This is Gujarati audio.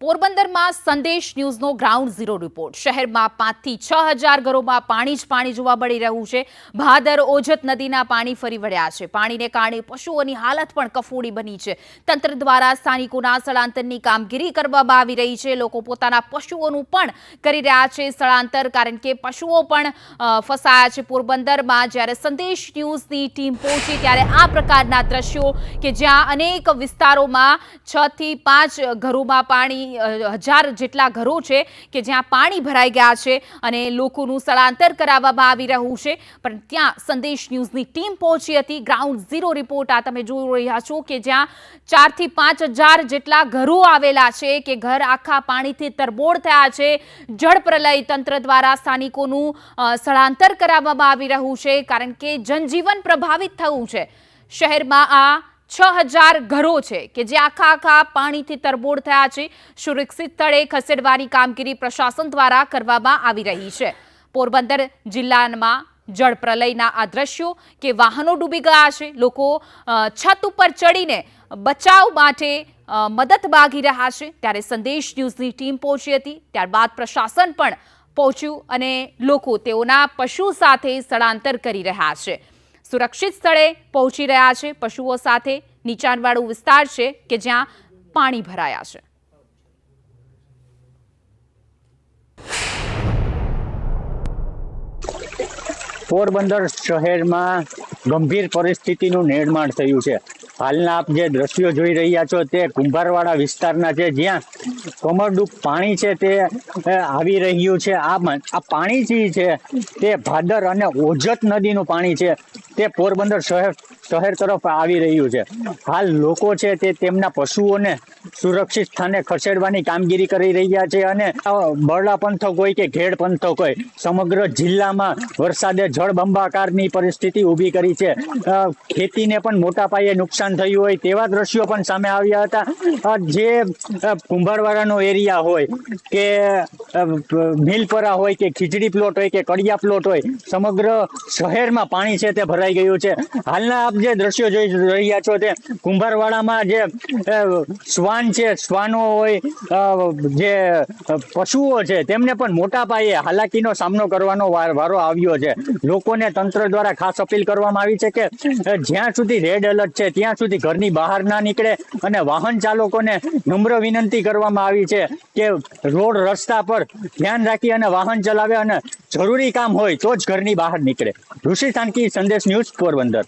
પોરબંદરમાં સંદેશ ન્યૂઝનો ગ્રાઉન્ડ ઝીરો રિપોર્ટ. શહેરમાં પાંચથી છ હજાર ઘરોમાં પાણી જ પાણી જોવા મળી રહ્યું છે. ભાદર, ઓજત નદીના પાણી ફરી વળ્યા છે. પાણીને કારણે પશુઓની હાલત પણ કફોડી બની છે. તંત્ર દ્વારા સ્થાનિકોના સ્થળાંતરની કામગીરી કરવામાં આવી રહી છે. લોકો પોતાના પશુઓનું પણ કરી રહ્યા છે સ્થળાંતર, કારણ કે પશુઓ પણ ફસાયા છે પોરબંદરમાં. જ્યારે સંદેશ ન્યૂઝની ટીમ પહોંચી, ત્યારે આ પ્રકારના દ્રશ્યો કે જ્યાં અનેક વિસ્તારોમાં છથી પાંચ ઘરોમાં પાણી હજાર જેટલા ઘરો છે કે જ્યાં પાણી ભરાઈ ગયા છે અને લોકોનું સ્થળાંતર કરાવવામાં આવી રહ્યું છે. પણ ત્યાં સંદેશ ન્યૂઝની ટીમ પહોંચી હતી. ગ્રાઉન્ડ ઝીરો રિપોર્ટ આ તમે જોઈ રહ્યા છો કે જ્યાં ચારથી પાંચ હજાર જેટલા ઘરો આવેલા છે કે ઘર આખા પાણીથી તરબોળ થયા છે. જળ પ્રલય તંત્ર દ્વારા સ્થાનિકોનું સ્થળાંતર કરાવવામાં આવી રહ્યું છે કારણ કે જનજીવન પ્રભાવિત થયું છે. શહેરમાં આ છ હજાર ઘરો છે કે જે આખા આખા પાણીથી તરબોળ થયા છે. સુરક્ષિત સ્થળે ખસેડવાની કામગીરી પ્રશાસન દ્વારા કરવામાં આવી રહી છે. પોરબંદર જિલ્લામાં જળ પ્રલયના આ દ્રશ્યો કે વાહનો ડૂબી ગયા છે. લોકો છત ઉપર ચડીને બચાવ માટે મદદ માગી રહ્યા છે. ત્યારે સંદેશ ન્યૂઝની ટીમ પહોંચી હતી. ત્યારબાદ પ્રશાસન પણ પહોંચ્યું અને લોકો તેઓના પશુ સાથે સ્થળાંતર કરી રહ્યા છે. સુરક્ષિત સ્થળે પહોંચી રહ્યા છે. પશુઓ સાથે નીચાણવાળું વિસ્તાર છે કે જ્યાં પાણી ભરાયા છે. પોરબંદર શહેરમાં ગંભીર પરિસ્થિતિનું નિર્માણ થયું છે. હાલના આપ જે દ્રશ્યો જોઈ રહ્યા છો તે કુંભારવાડા વિસ્તારના છે. જ્યાં કમરડૂબ પાણી છે તે આવી રહ્યું છે. આ આ પાણી જે છે તે ભાદર અને ઓજત નદીનું પાણી છે. તે પોરબંદર શહેર શહેર તરફ આવી રહ્યું છે. હાલ લોકો છે તે તેમના પશુઓને સુરક્ષિત સ્થાને ખસેડવાની કામગીરી કરી રહ્યા છે અને બરડા પંથક હોય કે ઘેડ પંથક હોય, સમગ્ર જિલ્લામાં વરસાદે જળબંબાકારની પરિસ્થિતિ ઊભી કરી છે. ખેતીને પણ મોટા પાયે નુકસાન થયું હોય તેવા દ્રશ્યો પણ સામે આવ્યા હતા. જે કુંભારવાડાનો એરિયા હોય કે મિલપરા હોય કે ખીચડી પ્લોટ હોય કે કડિયા પ્લોટ હોય, સમગ્ર શહેરમાં પાણી છે તે ભરાઈ ગયું છે. હાલના જે દ્રશ્યો જોઈ રહ્યા છો તે કુંભારવાડામાં જે શ્વાન છે, શ્વાનો હોય જે પશુઓ છે તેમને પણ મોટા પાયે હાલાકીનો સામનો કરવાનો વારો આવ્યો છે. લોકોને તંત્ર દ્વારા ખાસ અપીલ કરવામાં આવી છે કે જ્યાં સુધી રેડ એલર્ટ છે, ત્યાં સુધી ઘરની બહાર ના નીકળે અને વાહન ચાલકોને નમ્ર વિનંતી કરવામાં આવી છે કે રોડ રસ્તા પર ધ્યાન રાખી અને વાહન ચલાવે અને જરૂરી કામ હોય તો જ ઘરની બહાર નીકળે. ઋષિ થાનકી સંદેશ ન્યૂઝ પોરબંદર.